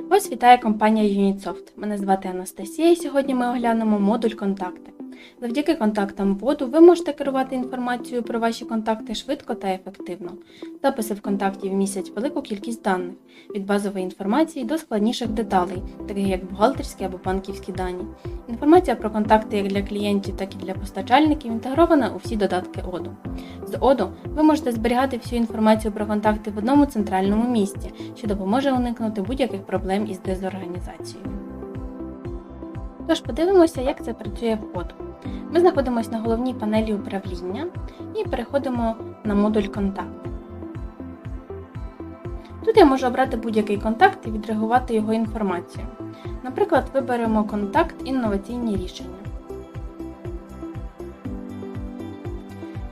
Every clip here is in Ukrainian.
Вас вітає компанія Unitsoft. Мене звати Анастасія і сьогодні ми оглянемо модуль контакти. Завдяки контактам боду ви можете керувати інформацією про ваші контакти швидко та ефективно. Записи в контакті містять велику кількість даних від базової інформації до складніших деталей, таких як бухгалтерські або банківські дані. Інформація про контакти як для клієнтів, так і для постачальників інтегрована у всі додатки Оду. З Оду ви можете зберігати всю інформацію про контакти в одному центральному місці, що допоможе уникнути будь-яких проблем із дезорганізацією. Тож подивимося, як це працює в Оду. Ми знаходимося на головній панелі управління і переходимо на модуль контакти. Тут я можу обрати будь-який контакт і відреагувати його інформацію. Наприклад, виберемо контакт інноваційні рішення.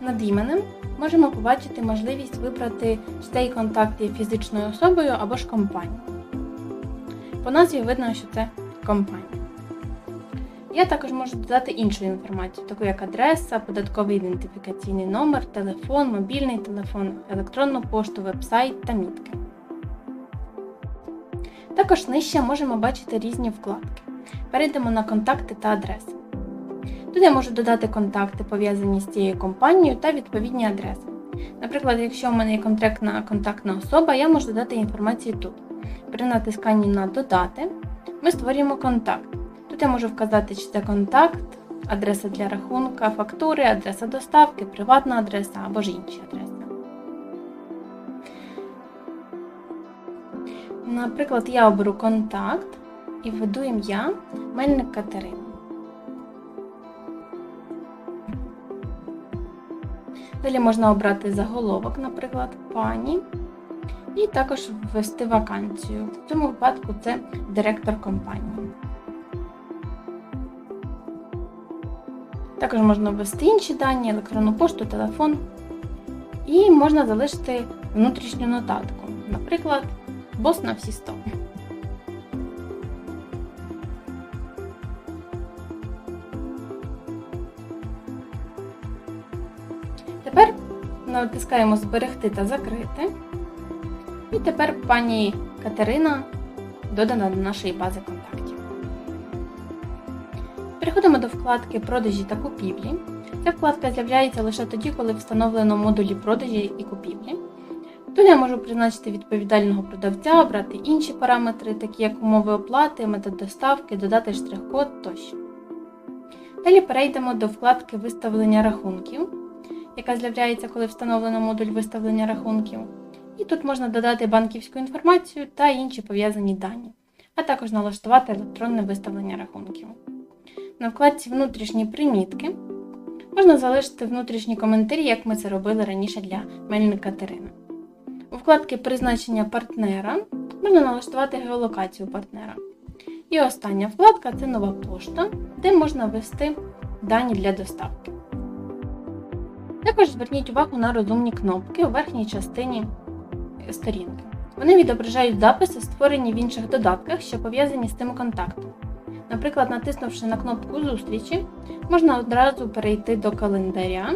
Над іменем можемо побачити можливість вибрати, цей контакт є фізичною особою або ж компанією. По назві видно, що це компанія. Я також можу додати іншу інформацію, таку як адреса, податковий ідентифікаційний номер, телефон, мобільний телефон, електронну пошту, веб-сайт та мітки. Також нижче можемо бачити різні вкладки. Перейдемо на контакти та адреси. Тут я можу додати контакти, пов'язані з цією компанією та відповідні адреси. Наприклад, якщо в мене є контрактна контактна особа, я можу додати інформацію тут. При натисканні на Додати ми створюємо контакт. Тут я можу вказати, чи це контакт, адреса для рахунка, фактури, адреса доставки, приватна адреса або ж інші адреси. Наприклад, я оберу контакт і введу ім'я Мельник Катерина. Далі можна обрати заголовок, наприклад, пані, і також ввести вакансію. В цьому випадку це директор компанії. Також можна ввести інші дані, електронну пошту, телефон. І можна залишити внутрішню нотатку. Наприклад, бос на всі 100. Тепер натискаємо Зберегти та закрити. І тепер пані Катерина додана до нашої бази контактів. Переходимо до вкладки Продажі та купівлі. Ця вкладка з'являється лише тоді, коли встановлено модулі продажі і купівлі. Тут я можу призначити відповідального продавця, обрати інші параметри, такі як умови оплати, метод доставки, додати штрих-код тощо. Далі перейдемо до вкладки Виставлення рахунків, яка з'являється, коли встановлено модуль виставлення рахунків. І тут можна додати банківську інформацію та інші пов'язані дані, а також налаштувати електронне виставлення рахунків. На вкладці Внутрішні примітки можна залишити внутрішні коментарі, як ми це робили раніше для Мельник Катерини. У вкладці Призначення партнера можна налаштувати геолокацію партнера. І остання вкладка це нова пошта, де можна ввести дані для доставки. Також зверніть увагу на розумні кнопки у верхній частині сторінки. Вони відображають записи, створені в інших додатках, що пов'язані з цим контактом. Наприклад, натиснувши на кнопку Зустрічі, можна одразу перейти до календаря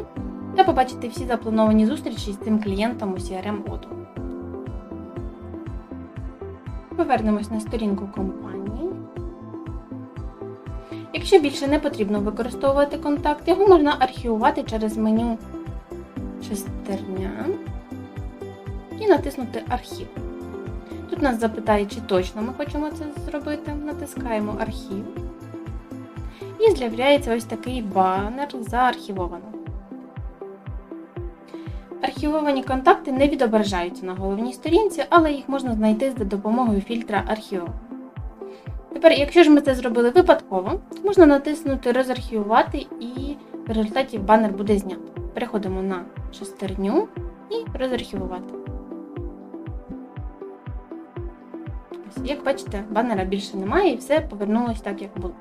та побачити всі заплановані зустрічі з цим клієнтом у CRM Auto. Повернемось на сторінку компанії. Якщо більше не потрібно використовувати контакт, його можна архівувати через меню шестерня і натиснути Архів. Тут нас запитає, чи точно ми хочемо це зробити. Натискаємо архів. І з'являється ось такий банер заархівовано. Архівовані контакти не відображаються на головній сторінці, але їх можна знайти за допомогою фільтра архіву. Тепер, якщо ж ми це зробили випадково, можна натиснути Розархівувати і в результаті банер буде знято. Переходимо на шестерню і розархівувати. Як бачите, банера більше немає і все повернулося так, як було.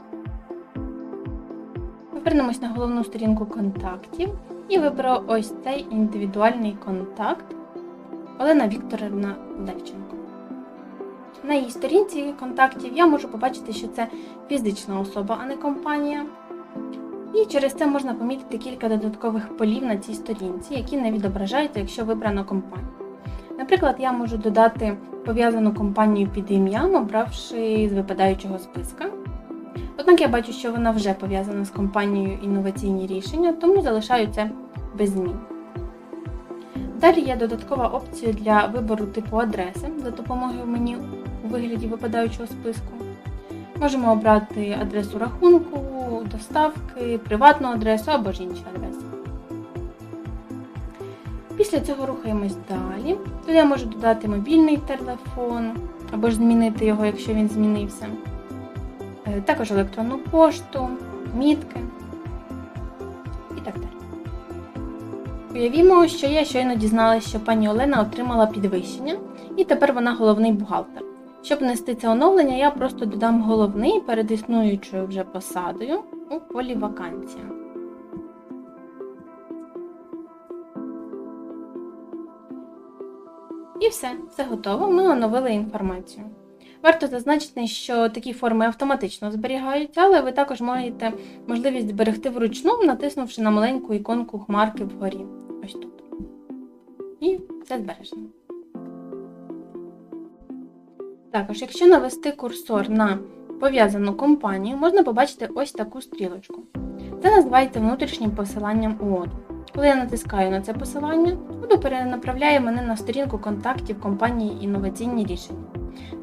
Повернемось на головну сторінку контактів і виберу ось цей індивідуальний контакт Олена Вікторівна Левченко. На її сторінці контактів я можу побачити, що це фізична особа, а не компанія. І через це можна помітити кілька додаткових полів на цій сторінці, які не відображаються, якщо вибрано компанію. Наприклад, я можу додати пов'язану компанію під ім'ям, обравши з випадаючого списка. Однак я бачу, що вона вже пов'язана з компанією інноваційні рішення, тому залишаю це без змін. Далі є додаткова опція для вибору типу адреси за допомогою меню у вигляді випадаючого списку. Можемо обрати адресу рахунку, доставки, приватну адресу або ж інші адреси. Після цього рухаємось далі. Тут я можу додати мобільний телефон або ж змінити його, якщо він змінився. Е, Також електронну пошту, мітки і так далі. Уявімо, що я щойно дізналася, що пані Олена отримала підвищення, і тепер вона головний бухгалтер. Щоб внести це оновлення, я просто додам головний перед існуючою вже посадою у полі вакансія. І все, все готово. Ми оновили інформацію. Варто зазначити, що такі форми автоматично зберігаються, але ви також маєте можливість зберегти вручну, натиснувши на маленьку іконку хмарки вгорі. Ось тут. І все збережено. Також, якщо навести курсор на пов'язану компанію, можна побачити ось таку стрілочку. Це називається внутрішнім посиланням у Odoo. Коли я натискаю на це посилання, Odoo перенаправляє мене на сторінку контактів компанії інноваційні рішення.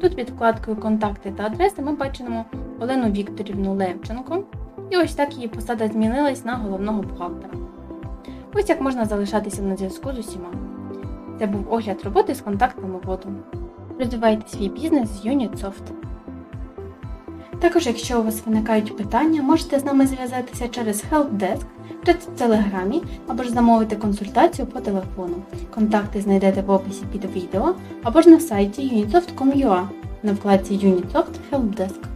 Тут під вкладкою Контакти та адреси ми бачимо Олену Вікторівну Левченко, і ось так її посада змінилась на головного бухгалтера. Ось як можна залишатися на зв'язку з усіма. Це був огляд роботи з контактами воду. Розвивайте свій бізнес з Unitsoft. Також, якщо у вас виникають питання, можете з нами зв'язатися через Helpdesk, в телеграмі або ж замовити консультацію по телефону. Контакти знайдете в описі під відео або ж на сайті unitsoft.com.ua на вкладці Unitsoft Helpdesk.